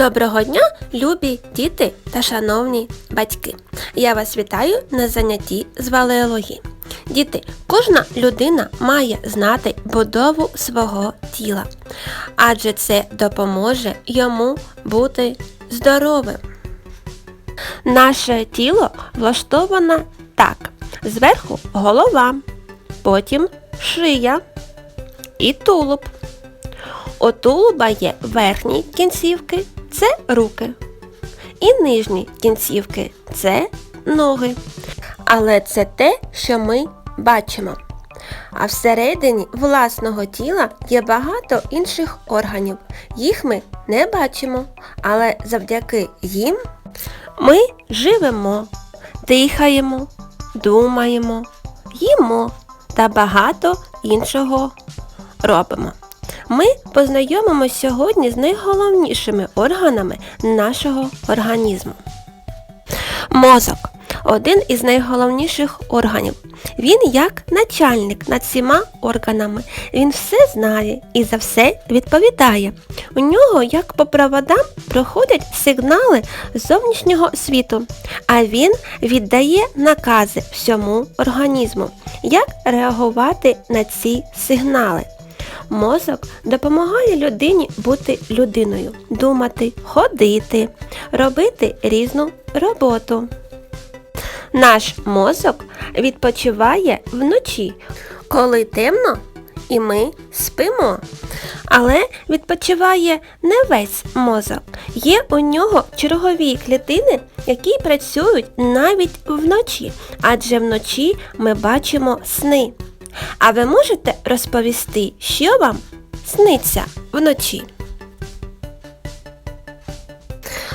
Доброго дня, любі діти та шановні батьки! Я вас вітаю на занятті з валеології. Діти, кожна людина має знати будову свого тіла, адже це допоможе йому бути здоровим. Наше тіло влаштоване так. Зверху голова, потім шия і тулуб. У тулуба є верхні кінцівки це руки. І нижні кінцівки це ноги. Але це те, що ми бачимо. А всередині власного тіла є багато інших органів. Їх ми не бачимо, але завдяки їм ми живемо, дихаємо, думаємо, їмо та багато іншого робимо. Ми познайомимося сьогодні з найголовнішими органами нашого організму. Мозок один із найголовніших органів. Він як начальник над всіма органами. Він все знає і за все відповідає. У нього, як по проводам, проходять сигнали зовнішнього світу, а він віддає накази всьому організму, як реагувати на ці сигнали. Мозок допомагає людині бути людиною, думати, ходити, робити різну роботу. Наш мозок відпочиває вночі, коли темно і ми спимо. Але відпочиває не весь мозок. Є у нього чергові клітини, які працюють навіть вночі, адже вночі ми бачимо сни. А ви можете розповісти, що вам сниться вночі?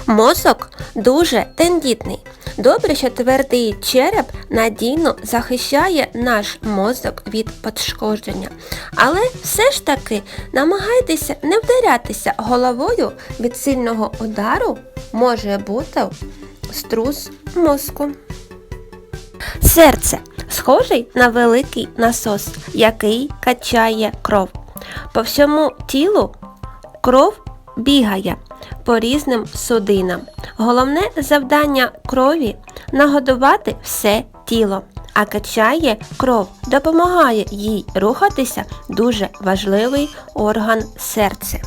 Мозок дуже тендітний. Добре, що твердий череп надійно захищає наш мозок від пошкодження. Але все ж таки намагайтеся не вдарятися головою від сильного удару може бути струс мозку. Серце схожий на великий насос, який качає кров. По всьому тілу кров бігає по різним судинам. Головне завдання крові нагодувати все тіло, а качає кров, допомагає їй рухатися дуже важливий орган серця.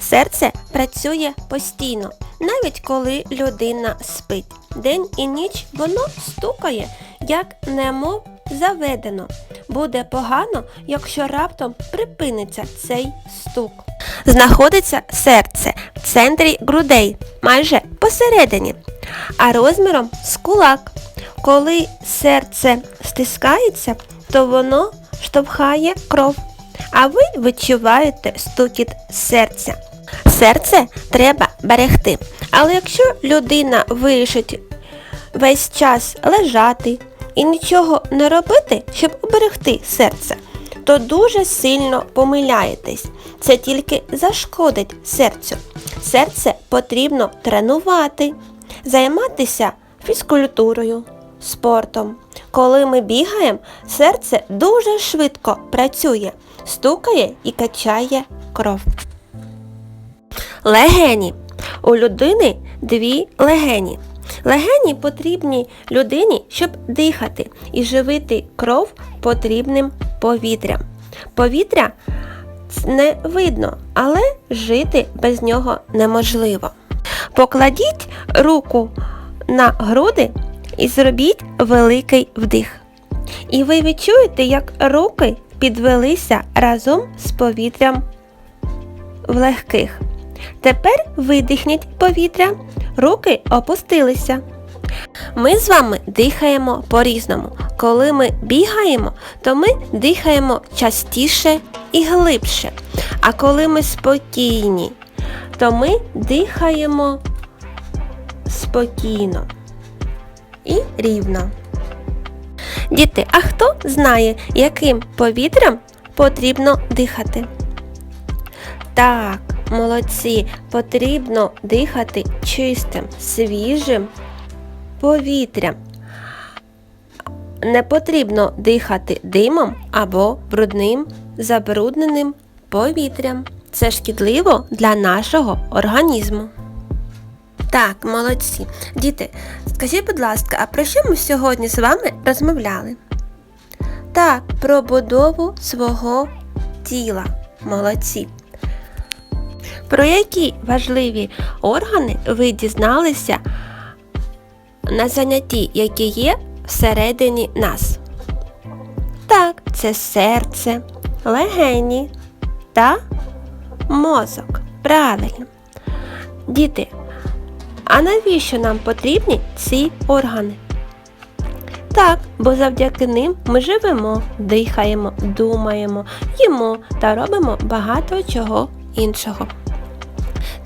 Серце працює постійно, навіть коли людина спить. День і ніч воно стукає, як немов заведено. Буде погано, якщо раптом припиниться цей стук. Знаходиться серце в центрі грудей, майже посередині, а розміром з кулак. Коли серце стискається, то воно штовхає кров, а ви відчуваєте стукіт серця. Серце треба берегти. Але якщо людина вирішить весь час лежати і нічого не робити, щоб уберегти серце, то дуже сильно помиляєтесь. Це тільки зашкодить серцю. Серце потрібно тренувати, займатися фізкультурою, спортом. Коли ми бігаємо, серце дуже швидко працює, стукає і качає кров. Легені. У людини дві легені. Легені потрібні людині, щоб дихати і живити кров потрібним повітрям. Повітря не видно, але жити без нього неможливо. Покладіть руку на груди і зробіть великий вдих. І ви відчуєте, як руки підвелися разом з повітрям в легких. Тепер видихніть повітря, руки опустилися. Ми з вами дихаємо по-різному. Коли ми бігаємо, то ми дихаємо частіше і глибше. А коли ми спокійні, то ми дихаємо спокійно і рівно. Діти, а хто знає, яким повітрям потрібно дихати? Так, молодці, потрібно дихати чистим, свіжим повітрям. Не потрібно дихати димом або брудним, забрудненим повітрям. це шкідливо для нашого організму. Так, молодці. Діти, скажіть, будь ласка, а про що ми сьогодні з вами розмовляли? Так, про будову свого тіла. Молодці. Про які важливі органи ви дізналися на занятті, які є всередині нас? Так, це серце, легені та мозок. Правильно. Діти, а навіщо нам потрібні ці органи? Так, бо завдяки ним ми живемо, дихаємо, думаємо, їмо та робимо багато чого іншого.